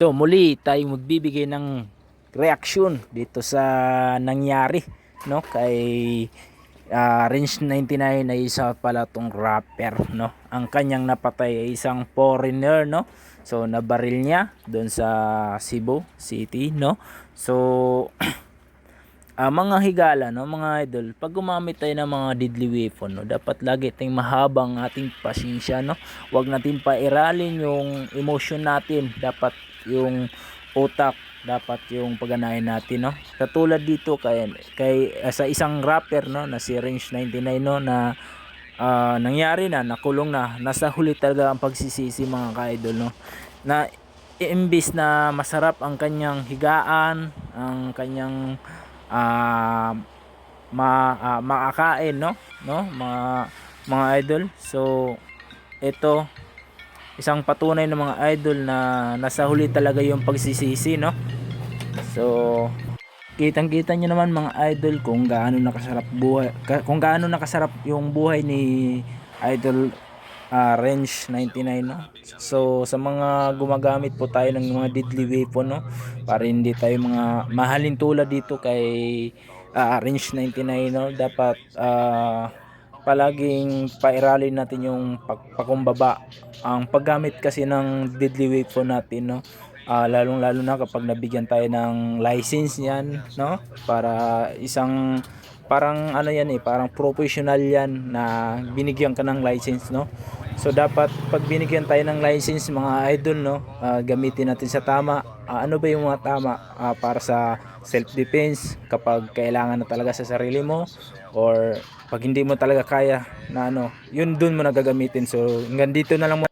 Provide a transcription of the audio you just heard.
So muli tayo magbibigay ng reaksyon dito sa nangyari no kay ah, Range 99 ay isa pala tong rapper no. Ang kanyang napatay ay isang foreigner no. So nabaril niya doon sa Cebu City no. So Ah, mga higala no, mga idol, pag gumamit tayo ng mga deadly weapon no, dapat lagi tayong mahabang ating pasensya no. Huwag natin pairalin yung emotion natin, dapat yung utak, dapat yung pagganahin natin no. Katulad dito kay kay ah, sa isang rapper no na si Range 99 no na ah, nangyari na, nakulong na, nasa huli talaga ang pagsisisi mga ka-idol no. Na imbis na masarap ang kanyang higaan, ang kanyang ah ma ah, makakain no? No? Mga mga idol. So ito isang patunay ng mga idol na nasa huli talaga yung pagsisisi no? So kitang kita nyo naman mga idol kung gaano nakasarap buhay kung gaano nakasarap yung buhay ni idol ah, range 99 no? So sa mga gumagamit po tayo ng mga deadly weapon no? Para hindi tayo mga mahalin tulad dito kay ah, range 99 no? Dapat ah, palaging pairalin natin yung pag pakumbaba. Ang paggamit kasi ng deadly weapon natin no? Ah, lalong lalo na kapag nabigyan tayo ng license yan no? Para isang parang ano yan eh parang professional yan na binigyan ka ng license no? So dapat pag binigyan tayo ng license mga idol no ah, gamitin natin sa tama. Ah, ano ba yung mga tama? Ah, para sa self defense kapag kailangan na talaga sa sarili mo or pag hindi mo talaga kaya na ano yun dun mo nagagamitin so hanggang dito na lang muna